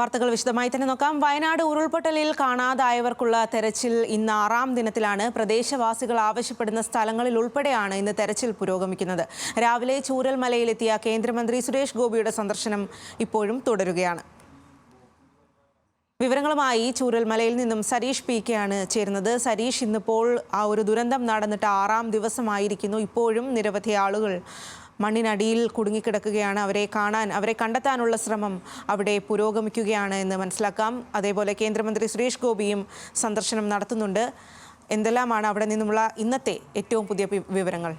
വാർത്തകൾ വിശദമായി തന്നെ നോക്കാം. വയനാട് ഉരുൾപൊട്ടലിൽ കാണാതായവർക്കുള്ള തെരച്ചിൽ ഇന്ന് ആറാം ദിനത്തിലാണ്. പ്രദേശവാസികൾ ആവശ്യപ്പെടുന്ന സ്ഥലങ്ങളിൽ ഉൾപ്പെടെയാണ് ഇന്ന് തെരച്ചിൽ പുരോഗമിക്കുന്നത്. രാവിലെ ചൂരൽമലയിലെത്തിയ കേന്ദ്രമന്ത്രി സുരേഷ് ഗോപിയുടെ സന്ദർശനം ഇപ്പോഴും തുടരുകയാണ്. വിവരങ്ങളുമായി ചൂരൽമലയിൽ നിന്നും സരീഷ് പി കെ ആണ് ചേരുന്നത്. സരീഷ് ഇന്നിപ്പോൾ ആ ഒരു ദുരന്തം നടന്നിട്ട് ആറാം ദിവസമായിരിക്കുന്നു. ഇപ്പോഴും നിരവധി ആളുകൾ മണ്ണിനടിയിൽ കുടുങ്ങിക്കിടക്കുകയാണ്. അവരെ കാണാൻ അവരെ കണ്ടെത്താനുള്ള ശ്രമം അവിടെ പുരോഗമിക്കുകയാണ് എന്ന് മനസ്സിലാക്കാം. അതേപോലെ കേന്ദ്രമന്ത്രി സുരേഷ് ഗോപിയും സന്ദർശനം നടത്തുന്നുണ്ട്. എന്തെല്ലാമാണ് അവിടെ നിന്നുമുള്ള ഇന്നത്തെ ഏറ്റവും പുതിയ വിവരങ്ങൾ?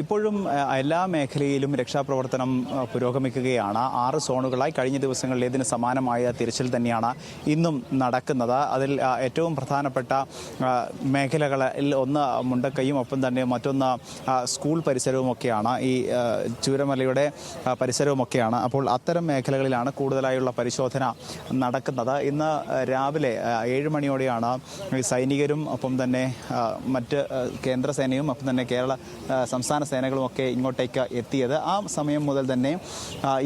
ഇപ്പോഴും എല്ലാ മേഖലയിലും രക്ഷാപ്രവർത്തനം പുരോഗമിക്കുകയാണ്. ആറ് സോണുകളായി കഴിഞ്ഞ ദിവസങ്ങളിൽ ഇതിന് സമാനമായ തിരച്ചിൽ തന്നെയാണ് ഇന്നും നടക്കുന്നത്. അതിൽ ഏറ്റവും പ്രധാനപ്പെട്ട മേഖലകളിൽ ഒന്ന് മുണ്ടക്കയും ഒപ്പം തന്നെ മറ്റൊന്ന് സ്കൂൾ പരിസരവുമൊക്കെയാണ്. ഈ ചൂരമലയുടെ പരിസരവുമൊക്കെയാണ്. അപ്പോൾ അത്തരം മേഖലകളിലാണ് കൂടുതലായുള്ള പരിശോധന നടക്കുന്നത്. ഇന്ന് രാവിലെ ഏഴ് മണിയോടെയാണ് സൈനികരും ഒപ്പം തന്നെ മറ്റ് കേന്ദ്രസേനയും കേന്ദ്ര സേനയും ഒപ്പം തന്നെ കേരള ആ, സംസ്ഥാന സേനകളുമൊക്കെ ഇങ്ങോട്ടേക്ക് എത്തിയത്. ആ സമയം മുതൽ തന്നെ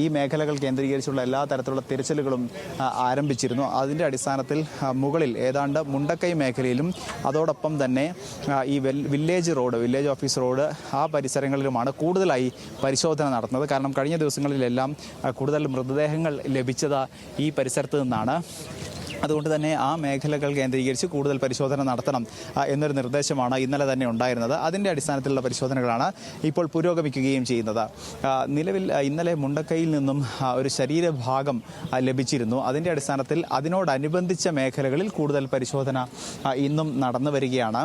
ഈ മേഖലകൾ കേന്ദ്രീകരിച്ചുള്ള എല്ലാ തരത്തിലുള്ള തിരച്ചിലുകളും ആരംഭിച്ചിരുന്നു. അതിന്റെ അടിസ്ഥാനത്തിൽ മുകളിൽ ഏതാണ്ട് മുണ്ടക്കൈ മേഖലയിലും അതോടൊപ്പം തന്നെ ഈ village road village office road ആ പരിസരങ്ങളിലുമാണ് കൂടുതലായി പരിശോധന നടത്തുന്നത് കാരണം കഴിഞ്ഞ ദിവസങ്ങളിലെല്ലാം കൂടുതൽ മൃതദേഹങ്ങൾ ലഭിച്ചത് ഈ പരിസരത്ത് നിന്നാണ്. അതുകൊണ്ട് തന്നെ ആ മേഖലകൾ കേന്ദ്രീകരിച്ച് കൂടുതൽ പരിശോധന നടത്തണം എന്നൊരു നിർദ്ദേശമാണ് ഇന്നലെ തന്നെ ഉണ്ടായിരുന്നത്. അതിന്റെ അടിസ്ഥാനത്തിലുള്ള പരിശോധനകളാണ് ഇപ്പോൾ പുരോഗമിക്കുകയും ചെയ്യുന്നത്. നിലവിൽ ഇന്നലെ മുണ്ടക്കൈയിൽ നിന്നും ഒരു ശരീരഭാഗം ലഭിച്ചിരുന്നു. അതിന്റെ അടിസ്ഥാനത്തിൽ അതിനോടനുബന്ധിച്ച മേഖലകളിൽ കൂടുതൽ പരിശോധന ഇന്നും നടന്നു വരികയാണ്.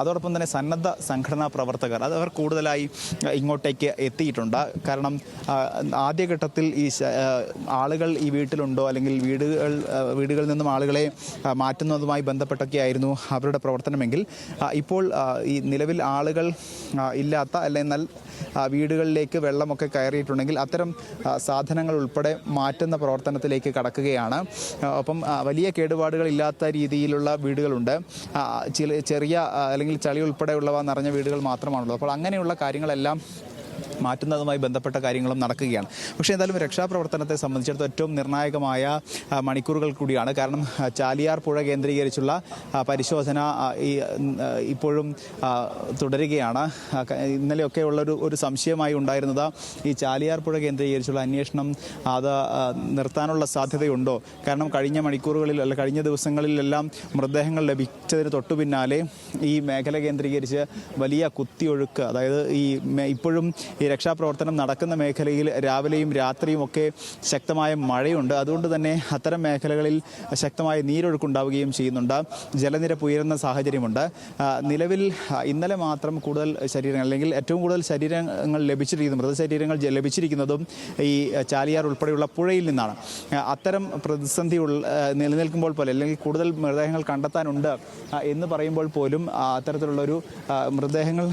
അതോടൊപ്പം തന്നെ സന്നദ്ധ സംഘടനാ പ്രവർത്തകർ അത് അവർ കൂടുതലായി ഇങ്ങോട്ടേക്ക് എത്തിയിട്ടുണ്ട്. കാരണം ആദ്യഘട്ടത്തിൽ ഈ ആളുകൾ ഈ വീട്ടിലുണ്ടോ അല്ലെങ്കിൽ വീടുകൾ വീടുകളിൽ നിന്നും ആളുകളെ മാറ്റുന്നതുമായി ബന്ധപ്പെട്ടൊക്കെ ആയിരുന്നു അവരുടെ പ്രവർത്തനമെങ്കിൽ. ഇപ്പോൾ ഈ നിലവിൽ ആളുകൾ ഇല്ലാത്ത അല്ലെങ്കിൽ എന്നാൽ വീടുകളിലേക്ക് വെള്ളമൊക്കെ കയറിയിട്ടുണ്ടെങ്കിൽ അത്തരം സാധനങ്ങൾ ഉൾപ്പെടെ മാറ്റുന്ന പ്രവർത്തനത്തിലേക്ക് കടക്കുകയാണ്. ഒപ്പം വലിയ കേടുപാടുകൾ ഇല്ലാത്ത രീതിയിലുള്ള വീടുകളുണ്ട്. ചെറിയ അല്ലെങ്കിൽ ചളി ഉൾപ്പെടെയുള്ളവ നിറഞ്ഞ വീടുകൾ മാത്രമാണുള്ളത്. അപ്പോൾ അങ്ങനെയുള്ള കാര്യങ്ങളെല്ലാം മാറ്റുന്നതുമായി ബന്ധപ്പെട്ട കാര്യങ്ങളും നടക്കുകയാണ്. പക്ഷേ എന്തായാലും രക്ഷാപ്രവർത്തനത്തെ സംബന്ധിച്ചിടത്തോളം ഏറ്റവും നിർണായകമായ മണിക്കൂറുകൾ കൂടിയാണ്. കാരണം ചാലിയാർ പുഴ കേന്ദ്രീകരിച്ചുള്ള പരിശോധന ഇപ്പോഴും തുടരുകയാണ്. ഇന്നലെയൊക്കെ ഉള്ളൊരു ഒരു സംശയമായി ഉണ്ടായിരുന്നത് ഈ ചാലിയാർ പുഴ കേന്ദ്രീകരിച്ചുള്ള അന്വേഷണം അത് നിർത്താനുള്ള സാധ്യതയുണ്ടോ? കാരണം കഴിഞ്ഞ മണിക്കൂറുകളിൽ അല്ല കഴിഞ്ഞ ദിവസങ്ങളിലെല്ലാം മൃതദേഹങ്ങൾ ലഭിച്ചതിന് തൊട്ടു പിന്നാലെ ഈ മേഖല കേന്ദ്രീകരിച്ച് വലിയ കുത്തിയൊഴുക്ക് അതായത് ഈ ഇപ്പോഴും ഈ രക്ഷാപ്രവർത്തനം നടക്കുന്ന മേഖലയിൽ രാവിലെയും രാത്രിയും ഒക്കെ ശക്തമായ മഴയുണ്ട്. അതുകൊണ്ട് തന്നെ അത്തരം മേഖലകളിൽ ശക്തമായ നീരൊഴുക്കുണ്ടാവുകയും ചെയ്യുന്നുണ്ട്. ജലനിരപ്പ് ഉയരുന്ന സാഹചര്യമുണ്ട്. നിലവിൽ ഇന്നലെ മാത്രം കൂടുതൽ ശരീരങ്ങൾ അല്ലെങ്കിൽ ഏറ്റവും കൂടുതൽ ശരീരങ്ങൾ ലഭിച്ചിരിക്കുന്നത് മൃതശരീരങ്ങൾ ലഭിച്ചിരിക്കുന്നതും ഈ ചാലിയാർ ഉൾപ്പെടെയുള്ള പുഴയിൽ നിന്നാണ്. അത്തരം പ്രതിസന്ധി നിലനിൽക്കുമ്പോൾ പോലെ അല്ലെങ്കിൽ കൂടുതൽ മൃതദേഹങ്ങൾ കണ്ടെത്താനുണ്ട് എന്ന് പറയുമ്പോൾ പോലും അത്തരത്തിലുള്ളൊരു മൃതദേഹങ്ങൾ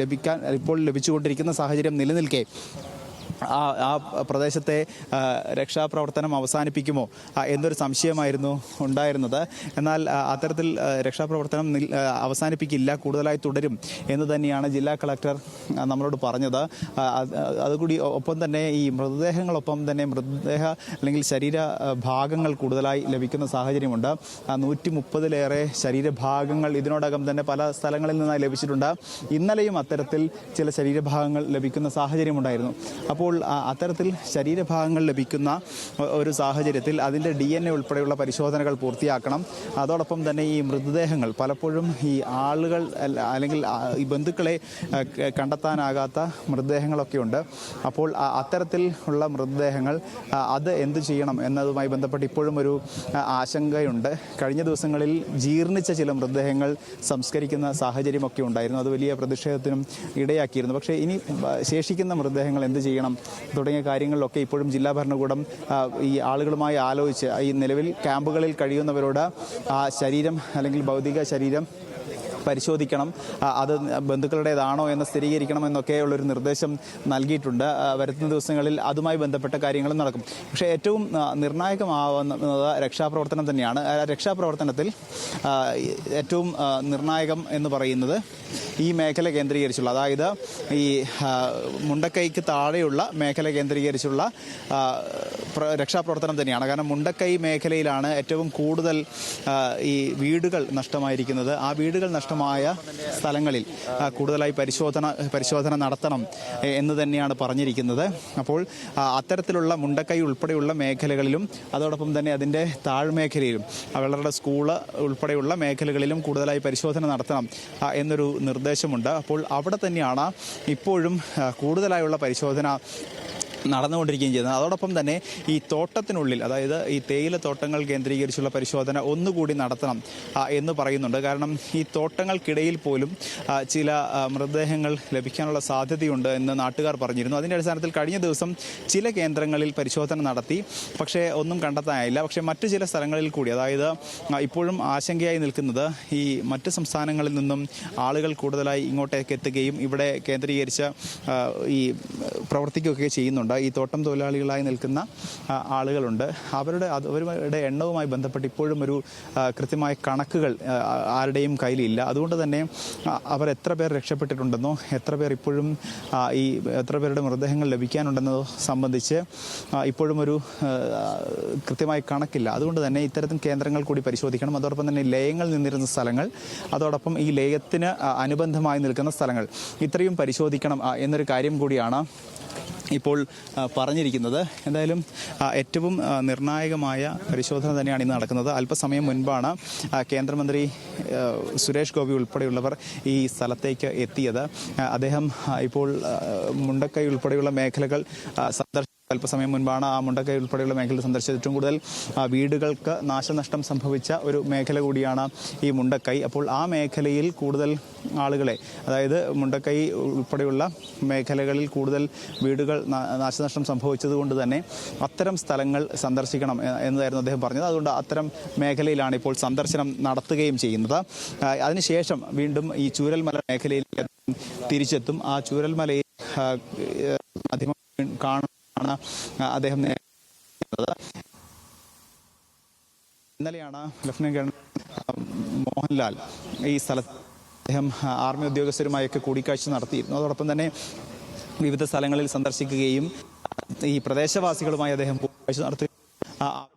ലഭിക്കാൻ ഇപ്പോൾ ലഭിച്ചുകൊണ്ടിരിക്കുന്ന സാഹചര്യം നിലനിൽക്കെ. ആ ആ പ്രദേശത്തെ രക്ഷാപ്രവർത്തനം അവസാനിപ്പിക്കുമോ? എന്നൊരു സംശയമായിരുന്നു ഉണ്ടായിരുന്നത്. എന്നാൽ അത്തരത്തിൽ രക്ഷാപ്രവർത്തനം അവസാനിപ്പിക്കില്ല കൂടുതലായി തുടരും എന്ന് തന്നെയാണ് ജില്ലാ കളക്ടർ നമ്മളോട് പറഞ്ഞത്. അതുകൂടി ഒപ്പം തന്നെ ഈ മൃതദേഹങ്ങളൊപ്പം തന്നെ മൃതദേഹ അല്ലെങ്കിൽ ശരീര ഭാഗങ്ങൾ കൂടുതലായി ലഭിക്കുന്ന സാഹചര്യമുണ്ട്. നൂറ്റി മുപ്പതിലേറെ ശരീരഭാഗങ്ങൾ ഇതിനോടകം തന്നെ പല സ്ഥലങ്ങളിൽ നിന്നായി ലഭിച്ചിട്ടുണ്ട്. ഇന്നലെയും അത്തരത്തിൽ ചില ശരീരഭാഗങ്ങൾ ലഭിക്കുന്ന സാഹചര്യമുണ്ടായിരുന്നു. അപ്പോൾ ആ, അത്തരത്തിൽ ശരീരഭാഗങ്ങൾ ലഭിക്കുന്ന ഒരു സാഹചര്യത്തിൽ അതിന്റെ ഡി എൻ എ ഉൾപ്പെടെയുള്ള പരിശോധനകൾ പൂർത്തിയാക്കണം. അതോടൊപ്പം തന്നെ ഈ മൃതദേഹങ്ങൾ പലപ്പോഴും ഈ ആളുകൾ അല്ലെങ്കിൽ ഈ ബന്ധുക്കളെ കണ്ടെത്താനാകാത്ത മൃതദേഹങ്ങളൊക്കെ ഉണ്ട്. അപ്പോൾ അത്തരത്തിൽ ഉള്ള മൃതദേഹങ്ങൾ അത് എന്ത് ചെയ്യണം എന്നതുമായി ബന്ധപ്പെട്ട് ഇപ്പോഴും ഒരു ആശങ്കയുണ്ട്. കഴിഞ്ഞ ദിവസങ്ങളിൽ ജീർണിച്ച ചില മൃതദേഹങ്ങൾ സംസ്കരിക്കുന്ന സാഹചര്യമൊക്കെ ഉണ്ടായിരുന്നു. അത് വലിയ പ്രതിഷേധത്തിനും ഇടയാക്കിയിരുന്നു. പക്ഷേ ഇനി ശേഷിക്കുന്ന മൃതദേഹങ്ങൾ എന്ത് ചെയ്യണം തുടങ്ങിയ കാര്യങ്ങളിലൊക്കെ ഇപ്പോഴും ജില്ലാ ഭരണകൂടം ഈ ആളുകളുമായി ആലോചിച്ച് ഈ നിലവിൽ ക്യാമ്പുകളിൽ കഴിയുന്നവരോട് ആ ശരീരം അല്ലെങ്കിൽ ഭൗതിക ശരീരം പരിശോധിക്കണം. അത് ബന്ധുക്കളുടേതാണോ എന്ന് സ്ഥിരീകരിക്കണം എന്നൊക്കെയുള്ളൊരു നിർദ്ദേശം നൽകിയിട്ടുണ്ട്. വരുന്ന ദിവസങ്ങളിൽ അതുമായി ബന്ധപ്പെട്ട കാര്യങ്ങളും നടക്കും. പക്ഷേ ഏറ്റവും നിർണായകമാവുന്നത് രക്ഷാപ്രവർത്തനം തന്നെയാണ്. രക്ഷാപ്രവർത്തനത്തിൽ ഏറ്റവും നിർണായകം എന്ന് പറയുന്നത് ഈ മേഖല കേന്ദ്രീകരിച്ചുള്ള അതായത് ഈ മുണ്ടക്കൈക്ക് താഴെയുള്ള മേഖല കേന്ദ്രീകരിച്ചുള്ള രക്ഷാപ്രവർത്തനം തന്നെയാണ്. കാരണം മുണ്ടക്കൈ മേഖലയിലാണ് ഏറ്റവും കൂടുതൽ ഈ വീടുകൾ നഷ്ടമായിരിക്കുന്നത്. ആ വീടുകൾ നഷ്ടമായ സ്ഥലങ്ങളിൽ കൂടുതലായി പരിശോധന പരിശോധന നടത്തണം എന്ന് തന്നെയാണ് പറഞ്ഞിരിക്കുന്നത്. അപ്പോൾ അത്തരത്തിലുള്ള മുണ്ടക്കൈ ഉൾപ്പെടെയുള്ള മേഖലകളിലും അതോടൊപ്പം തന്നെ അതിന്റെ താഴ്മേഖലയിലും അവരുടെ സ്കൂൾ ഉൾപ്പെടെയുള്ള മേഖലകളിലും കൂടുതലായി പരിശോധന നടത്തണം എന്നൊരു നിർദ്ദേശമുണ്ട്. അപ്പോൾ അവിടെ തന്നെയാണ് ഇപ്പോഴും കൂടുതലായുള്ള പരിശോധന നടന്നുകൊണ്ടിരിക്കുകയും ചെയ്യുന്നത് അതോടൊപ്പം തന്നെ ഈ തോട്ടത്തിനുള്ളിൽ അതായത് ഈ തേയില തോട്ടങ്ങൾ കേന്ദ്രീകരിച്ചുള്ള പരിശോധന ഒന്നുകൂടി നടത്തണം എന്ന് പറയുന്നുണ്ട്. കാരണം ഈ തോട്ടങ്ങൾക്കിടയിൽ പോലും ചില മൃതദേഹങ്ങൾ ലഭിക്കാനുള്ള സാധ്യതയുണ്ട് എന്ന് നാട്ടുകാർ പറഞ്ഞിരുന്നു. അതിന്റെ അടിസ്ഥാനത്തിൽ കഴിഞ്ഞ ദിവസം ചില കേന്ദ്രങ്ങളിൽ പരിശോധന നടത്തി. പക്ഷേ ഒന്നും കണ്ടെത്താനായില്ല. പക്ഷേ മറ്റു ചില സ്ഥലങ്ങളിൽ കൂടി അതായത് ഇപ്പോഴും ആശങ്കയായി നിൽക്കുന്നത് ഈ മറ്റ് സംസ്ഥാനങ്ങളിൽ നിന്നും ആളുകൾ കൂടുതലായി ഇങ്ങോട്ടേക്ക് എത്തുകയും ഇവിടെ കേന്ദ്രീകരിച്ച ഈ പ്രവർത്തിക്കുകയൊക്കെ ചെയ്യുന്നുണ്ട്. ഈ തോട്ടം തൊഴിലാളികളായി നിൽക്കുന്ന ആളുകളുണ്ട്. അവരുടെ അവരുടെ എണ്ണവുമായി ബന്ധപ്പെട്ട് ഇപ്പോഴും ഒരു കൃത്യമായ കണക്കുകൾ ആരുടെയും കയ്യിലില്ല. അതുകൊണ്ട് തന്നെ അവർ എത്ര പേർ രക്ഷപ്പെട്ടിട്ടുണ്ടെന്നോ എത്ര പേർ ഇപ്പോഴും ഈ എത്ര പേരുടെ മൃതദേഹങ്ങൾ ലഭിക്കാനുണ്ടെന്നോ സംബന്ധിച്ച് ഇപ്പോഴും ഒരു കൃത്യമായ കണക്കില്ല. അതുകൊണ്ട് തന്നെ ഇത്തരത്തിൽ കേന്ദ്രങ്ങൾ കൂടി പരിശോധിക്കണം. അതോടൊപ്പം തന്നെ ലയങ്ങൾ നിന്നിരുന്ന സ്ഥലങ്ങൾ അതോടൊപ്പം ഈ ലയത്തിന് അനുബന്ധമായി നിൽക്കുന്ന സ്ഥലങ്ങൾ ഇത്രയും പരിശോധിക്കണം എന്നൊരു കാര്യം കൂടിയാണ് ഇപ്പോൾ പറഞ്ഞിരിക്കുന്നത്. എന്തായാലും ഏറ്റവും നിർണായകമായ പരിശോധന തന്നെയാണ് ഇന്ന് നടക്കുന്നത്. അല്പസമയം മുൻപാണ് കേന്ദ്രമന്ത്രി സുരേഷ് ഗോപി ഉൾപ്പെടെയുള്ളവർ ഈ സ്ഥലത്തേക്ക് എത്തിയത്. അദ്ദേഹം ഇപ്പോൾ മുണ്ടക്കൈ ഉൾപ്പെടെയുള്ള മേഖലകൾ സന്ദർശിച്ചു. അല്പസമയം മുൻപാണ് ആ മുണ്ടക്കൈ ഉൾപ്പെടെയുള്ള മേഖല സന്ദർശിച്ചത്. ഏറ്റവും കൂടുതൽ വീടുകൾക്ക് നാശനഷ്ടം സംഭവിച്ച ഒരു മേഖല കൂടിയാണ് ഈ മുണ്ടക്കൈ. അപ്പോൾ ആ മേഖലയിൽ കൂടുതൽ ആളുകളെ അതായത് മുണ്ടക്കൈ ഉൾപ്പെടെയുള്ള മേഖലകളിൽ കൂടുതൽ വീടുകൾ നാശനഷ്ടം സംഭവിച്ചത് കൊണ്ട് തന്നെ അത്തരം സ്ഥലങ്ങൾ സന്ദർശിക്കണം എന്നതായിരുന്നു അദ്ദേഹം പറഞ്ഞത്. അതുകൊണ്ട് അത്തരം മേഖലയിലാണ് ഇപ്പോൾ സന്ദർശനം നടത്തുകയും ചെയ്യുന്നത്. അതിനുശേഷം വീണ്ടും ഈ ചൂരൽമല മേഖലയിൽ തിരിച്ചെത്തും. ആ ചൂരൽമലയിൽ മാധ്യമം കാണാൻ ആണ് അദ്ദേഹം. ഇന്നലെയാണ് ലഫ്റ്റനന്റ് ഗവർണർ മോഹൻലാൽ ഈ സ്ഥലത്ത് അദ്ദേഹം ആർമി ഉദ്യോഗസ്ഥരുമായൊക്കെ കൂടിക്കാഴ്ച നടത്തിയിരുന്നു അതോടൊപ്പം തന്നെ വിവിധ സ്ഥലങ്ങളിൽ സന്ദർശിക്കുകയും ഈ പ്രദേശവാസികളുമായി അദ്ദേഹം കൂടിക്കാഴ്ച നടത്തി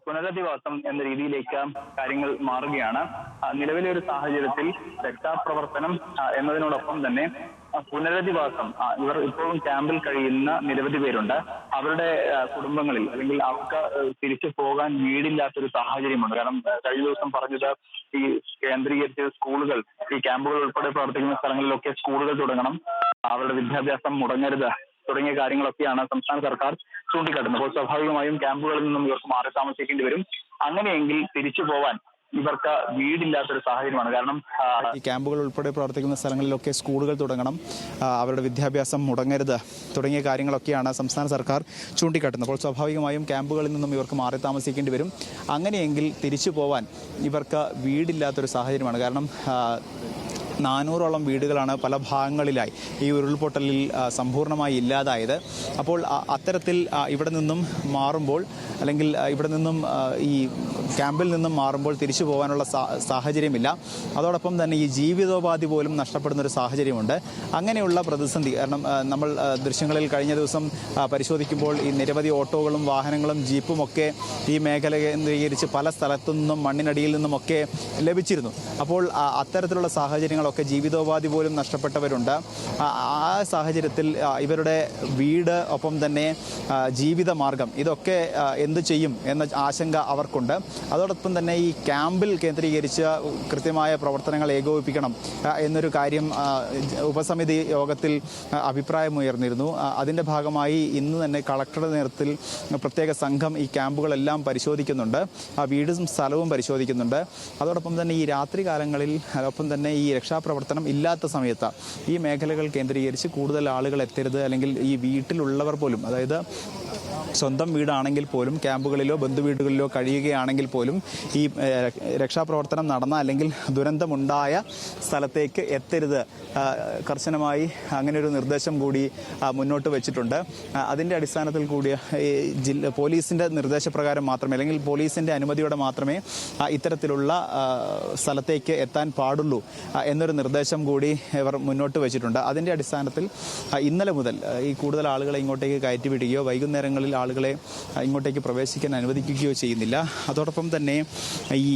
പുനരധിവാസം എന്ന രീതിയിലേക്ക് കാര്യങ്ങൾ മാറുകയാണ് നിലവിലെ ഒരു സാഹചര്യത്തിൽ രക്ഷാപ്രവർത്തനം എന്നതിനോടൊപ്പം തന്നെ പുനരധിവാസം. ഇവർ ഇപ്പോഴും ക്യാമ്പിൽ കഴിയുന്ന നിരവധി പേരുണ്ട്. അവരുടെ കുടുംബങ്ങളിൽ അല്ലെങ്കിൽ അവർക്ക് തിരിച്ചു പോകാൻ വീടില്ലാത്തൊരു സാഹചര്യമുണ്ട്. കാരണം കഴിഞ്ഞ ദിവസം പറഞ്ഞത് ഈ കേന്ദ്രീകരിച്ച സ്കൂളുകൾ ഈ ക്യാമ്പുകൾ ഉൾപ്പെടെ പ്രവർത്തിക്കുന്ന സ്ഥലങ്ങളിലൊക്കെ സ്കൂളുകൾ തുടങ്ങണം. അവരുടെ വിദ്യാഭ്യാസം മുടങ്ങരുത് തുടങ്ങിയ കാര്യങ്ങളൊക്കെയാണ് സംസ്ഥാന സർക്കാർ ചൂണ്ടിക്കാട്ടുന്നത്. അപ്പോൾ സ്വാഭാവികമായും ക്യാമ്പുകളിൽ നിന്നും ഇവർക്ക് മാറി താമസിക്കേണ്ടി വരും. അങ്ങനെയെങ്കിൽ തിരിച്ചു പോവാൻ ഇവർക്ക് വീടില്ലാത്തൊരു സാഹചര്യമാണ്. കാരണം ഈ ക്യാമ്പുകൾ ഉൾപ്പെടെ പ്രവർത്തിക്കുന്ന സ്ഥലങ്ങളിലൊക്കെ സ്കൂളുകൾ തുടങ്ങണം. അവരുടെ വിദ്യാഭ്യാസം മുടങ്ങരുത് തുടങ്ങിയ കാര്യങ്ങളൊക്കെയാണ് സംസ്ഥാന സർക്കാർ ചൂണ്ടിക്കാട്ടുന്നത്. അപ്പോൾ സ്വാഭാവികമായും ക്യാമ്പുകളിൽ നിന്നും ഇവർക്ക് മാറി താമസിക്കേണ്ടി വരും. അങ്ങനെയെങ്കിൽ തിരിച്ചു പോവാൻ ഇവർക്ക് വീടില്ലാത്തൊരു സാഹചര്യമാണ്. കാരണം നാനൂറോളം വീടുകളാണ് പല ഭാഗങ്ങളിലായി ഈ ഉരുൾപൊട്ടലിൽ സമ്പൂർണമായി ഇല്ലാതായത്. അപ്പോൾ അത്തരത്തിൽ ഇവിടെ നിന്നും മാറുമ്പോൾ അല്ലെങ്കിൽ ഇവിടെ നിന്നും ഈ ക്യാമ്പിൽ നിന്നും മാറുമ്പോൾ തിരിച്ചു പോകാനുള്ള സാഹചര്യമില്ല. അതോടൊപ്പം തന്നെ ഈ ജീവിതോപാധി പോലും നഷ്ടപ്പെടുന്ന ഒരു സാഹചര്യമുണ്ട്. അങ്ങനെയുള്ള പ്രതിസന്ധി കാരണം നമ്മൾ ദൃശ്യങ്ങളിൽ കഴിഞ്ഞ ദിവസം പരിശോധിക്കുമ്പോൾ ഈ നിരവധി ഓട്ടോകളും വാഹനങ്ങളും ജീപ്പും ഒക്കെ ഈ മേഖല കേന്ദ്രീകരിച്ച് പല സ്ഥലത്തു നിന്നും മണ്ണിനടിയിൽ നിന്നുമൊക്കെ ലഭിച്ചിരുന്നു. അപ്പോൾ അത്തരത്തിലുള്ള അത്തരത്തിലുള്ള സാഹചര്യങ്ങളൊക്കെ ജീവിതോപാധി പോലും നഷ്ടപ്പെട്ടവരുണ്ട്. ആ- സാഹചര്യത്തിൽ ഇവരുടെ വീട് ഒപ്പം തന്നെ ജീവിതമാർഗം ഇതൊക്കെ എന്തു ചെയ്യും എന്ന ആശങ്ക അവർക്കുണ്ട്. അതോടൊപ്പം തന്നെ ഈ ക്യാമ്പിൽ കേന്ദ്രീകരിച്ച് കൃത്യമായ പ്രവർത്തനങ്ങൾ ഏകോപിപ്പിക്കണം എന്നൊരു കാര്യം ഉപസമിതി യോഗത്തിൽ അഭിപ്രായമുയർന്നിരുന്നു. അതിന്റെ ഭാഗമായി ഇന്ന് തന്നെ കളക്ടറുടെ നേതൃത്വത്തിൽ പ്രത്യേക സംഘം ഈ ക്യാമ്പുകളെല്ലാം പരിശോധിക്കുന്നുണ്ട്. വീടും സ്ഥലവും പരിശോധിക്കുന്നുണ്ട്. അതോടൊപ്പം തന്നെ ഈ രാത്രി കാലങ്ങളിൽ അതോടൊപ്പം തന്നെ ഈ രക്ഷാപ്രവർത്തനം ഇല്ലാത്ത സമയത്ത് ഈ മേഖലകൾ കേന്ദ്രീകരിച്ച് കൂടുതൽ ആളുകൾ എത്തരുത് അല്ലെങ്കിൽ ഈ വീട്ടിലുള്ളവർ പോലും അതായത് സ്വന്തം വീടാണെങ്കിൽ പോലും ക്യാമ്പുകളിലോ ബന്ധുവീടുകളിലോ കഴിയുകയാണെങ്കിൽ പോലും ഈ രക്ഷാപ്രവർത്തനം നടന്ന അല്ലെങ്കിൽ ദുരന്തമുണ്ടായ സ്ഥലത്തേക്ക് എത്തരുത്. കർശനമായി അങ്ങനെ ഒരു നിർദ്ദേശം കൂടി മുന്നോട്ട് വെച്ചിട്ടുണ്ട്. അതിന്റെ അടിസ്ഥാനത്തിൽ കൂടി ജില്ല പോലീസിന്റെ നിർദ്ദേശപ്രകാരം മാത്രമേ അല്ലെങ്കിൽ പോലീസിന്റെ അനുമതിയോടെ മാത്രമേ ഇത്തരത്തിലുള്ള സ്ഥലത്തേക്ക് എത്താൻ പാടുള്ളൂ ആ, എന്നൊരു നിർദ്ദേശം കൂടി ഇവർ മുന്നോട്ട് വെച്ചിട്ടുണ്ട്. അതിന്റെ അടിസ്ഥാനത്തിൽ ഇന്നലെ മുതൽ ഈ കൂടുതൽ ആളുകളെ ഇങ്ങോട്ടേക്ക് കയറ്റി വിടുകയോ വൈകുന്നേരങ്ങളിൽ ആളുകളെ ഇങ്ങോട്ടേക്ക് പ്രവേശിക്കാൻ അനുവദിക്കുകയോ ചെയ്യുന്നില്ല. അതോടൊപ്പം തന്നെ ഈ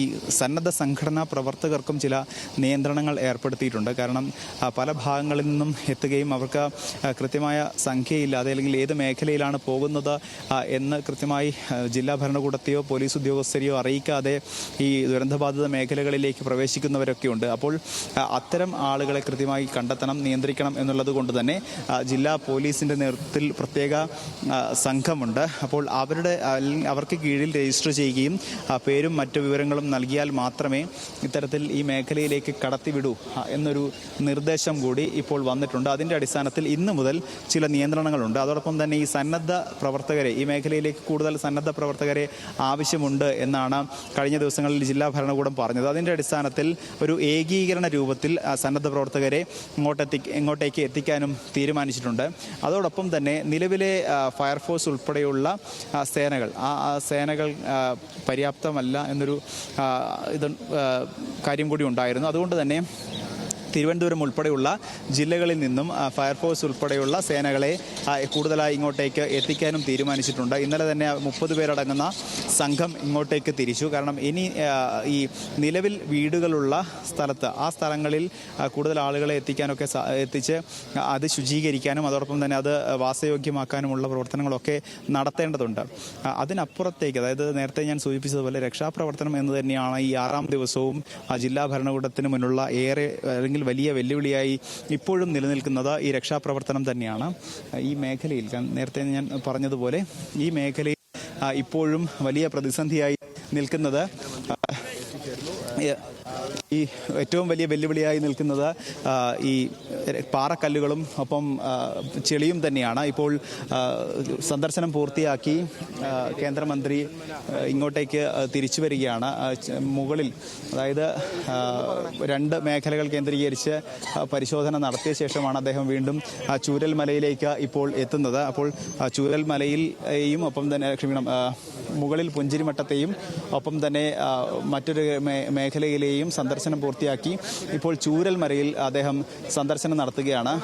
ഈ സന്നദ്ധ സംഘടനാ പ്രവർത്തകർക്കും ചില നിയന്ത്രണങ്ങൾ ഏർപ്പെടുത്തിയിട്ടുണ്ട്. കാരണം പല ഭാഗങ്ങളിൽ നിന്നും എത്തുകയും അവർക്ക് കൃത്യമായ സംഖ്യയില്ലാതെ അല്ലെങ്കിൽ ഏത് മേഖലയിലാണ് പോകുന്നത് എന്ന് കൃത്യമായി ജില്ലാ ഭരണകൂടത്തെയോ പോലീസ് ഉദ്യോഗസ്ഥരെയോ അറിയിക്കാതെ ഈ ദുരന്തബാധിത മേഖലകളിലേക്ക് പ്രവേശിക്കുന്നവരൊക്കെ ഉണ്ട്. അപ്പോൾ അത്തരം ആളുകളെ കൃത്യമായി കണ്ടെത്തണം നിയന്ത്രിക്കണം എന്നുള്ളത് കൊണ്ട് തന്നെ ജില്ലാ പോലീസിന്റെ നേതൃത്വത്തിൽ പ്രത്യേക സംഘമുണ്ട്. അപ്പോൾ അവരുടെ അവർക്ക് കീഴിൽ രജിസ്റ്റർ ചെയ്യുകയും ആ, പേരും മറ്റു വിവരങ്ങളും നൽകിയാൽ മാത്രമേ ഇത്തരത്തിൽ ഈ മേഖലയിലേക്ക് കടത്തിവിടൂ എന്നൊരു നിർദ്ദേശം കൂടി ഇപ്പോൾ വന്നിട്ടുണ്ട്. അതിന്റെ അടിസ്ഥാനത്തിൽ ഇന്ന് മുതൽ ചില നിയന്ത്രണങ്ങളുണ്ട്. അതോടൊപ്പം തന്നെ ഈ സന്നദ്ധ പ്രവർത്തകരെ ഈ മേഖലയിലേക്ക് കൂടുതൽ സന്നദ്ധ പ്രവർത്തകരെ ആവശ്യമുണ്ട് എന്നാണ് കഴിഞ്ഞ ദിവസങ്ങളിൽ ജില്ലാ ഭരണകൂടം പറഞ്ഞത്. അതിന്റെ അടിസ്ഥാനത്തിൽ ഒരു ഏകീകരണ രൂപത്തിൽ സന്നദ്ധ പ്രവർത്തകരെ ഇങ്ങോട്ടെത്തി ഇങ്ങോട്ടേക്ക് എത്തിക്കാനും തീരുമാനിച്ചിട്ടുണ്ട്. അതോടൊപ്പം തന്നെ നിലവിലെ ഫയർഫോഴ്സ് ഉൾപ്പെടെയുള്ള സേനകൾ ആ സേനകൾ പര്യാപ്തമല്ല എന്നൊരു ഇത് കാര്യം കൂടി ഉണ്ടായിരുന്നു. അതുകൊണ്ട് തന്നെ തിരുവനന്തപുരം ഉൾപ്പെടെയുള്ള ജില്ലകളിൽ നിന്നും ഫയർഫോഴ്സ് ഉൾപ്പെടെയുള്ള സേനകളെ കൂടുതലായി ഇങ്ങോട്ടേക്ക് എത്തിക്കാനും തീരുമാനിച്ചിട്ടുണ്ട്. ഇന്നലെ തന്നെ മുപ്പത് പേരടങ്ങുന്ന സംഘം ഇങ്ങോട്ടേക്ക് തിരിച്ചു. കാരണം ഇനി ഈ നിലവിൽ വീടുകളുള്ള സ്ഥലത്ത് ആ സ്ഥലങ്ങളിൽ കൂടുതൽ ആളുകളെ എത്തിക്കാനൊക്കെ എത്തിച്ച് അത് ശുചീകരിക്കാനും അതോടൊപ്പം തന്നെ അത് വാസയോഗ്യമാക്കാനുമുള്ള പ്രവർത്തനങ്ങളൊക്കെ നടത്തേണ്ടതുണ്ട്. അതിനപ്പുറത്തേക്ക് അതായത് നേരത്തെ ഞാൻ സൂചിപ്പിച്ചതുപോലെ രക്ഷാപ്രവർത്തനം എന്ന് തന്നെയാണ് ഈ ആറാം ദിവസവും ജില്ലാ ഭരണകൂടത്തിന് മുന്നിലുള്ള ഏറെ അല്ലെങ്കിൽ വലിയ വെല്ലുവിളിയായി ഇപ്പോഴും നിലനിൽക്കുന്നത് ഈ രക്ഷാപ്രവർത്തനം തന്നെയാണ്. ഈ മേഖലയിൽ നേരത്തെ ഞാൻ പറഞ്ഞതുപോലെ ഈ മേഖലയിൽ ഇപ്പോഴും വലിയ പ്രതിസന്ധിയായി നിൽക്കുന്നത് ഈ ഏറ്റവും വലിയ വെല്ലുവിളിയായി നിൽക്കുന്നത് ഈ പാറക്കല്ലുകളും ഒപ്പം ചെളിയും തന്നെയാണ്. ഇപ്പോൾ സന്ദർശനം പൂർത്തിയാക്കി കേന്ദ്രമന്ത്രി ഇങ്ങോട്ടേക്ക് തിരിച്ചു വരികയാണ്. മുകളിൽ അതായത് രണ്ട് മേഖലകൾ കേന്ദ്രീകരിച്ച് പരിശോധന നടത്തിയ ശേഷമാണ് അദ്ദേഹം വീണ്ടും ചൂരൽമലയിലേക്ക് ഇപ്പോൾ എത്തുന്നത്. അപ്പോൾ ചൂരൽമലയിൽ ഒപ്പം തന്നെ ക്ഷമിക്കണം മുകളിൽ പുഞ്ചിരിമട്ടത്തെയും ഒപ്പം തന്നെ മറ്റൊരു മേഖലയിലെയും സന്ദർശനം പൂർത്തിയാക്കി. ഇപ്പോൾ ചൂരൽമരയിൽ അദ്ദേഹം സന്ദർശനം നടത്തുകയാണ്.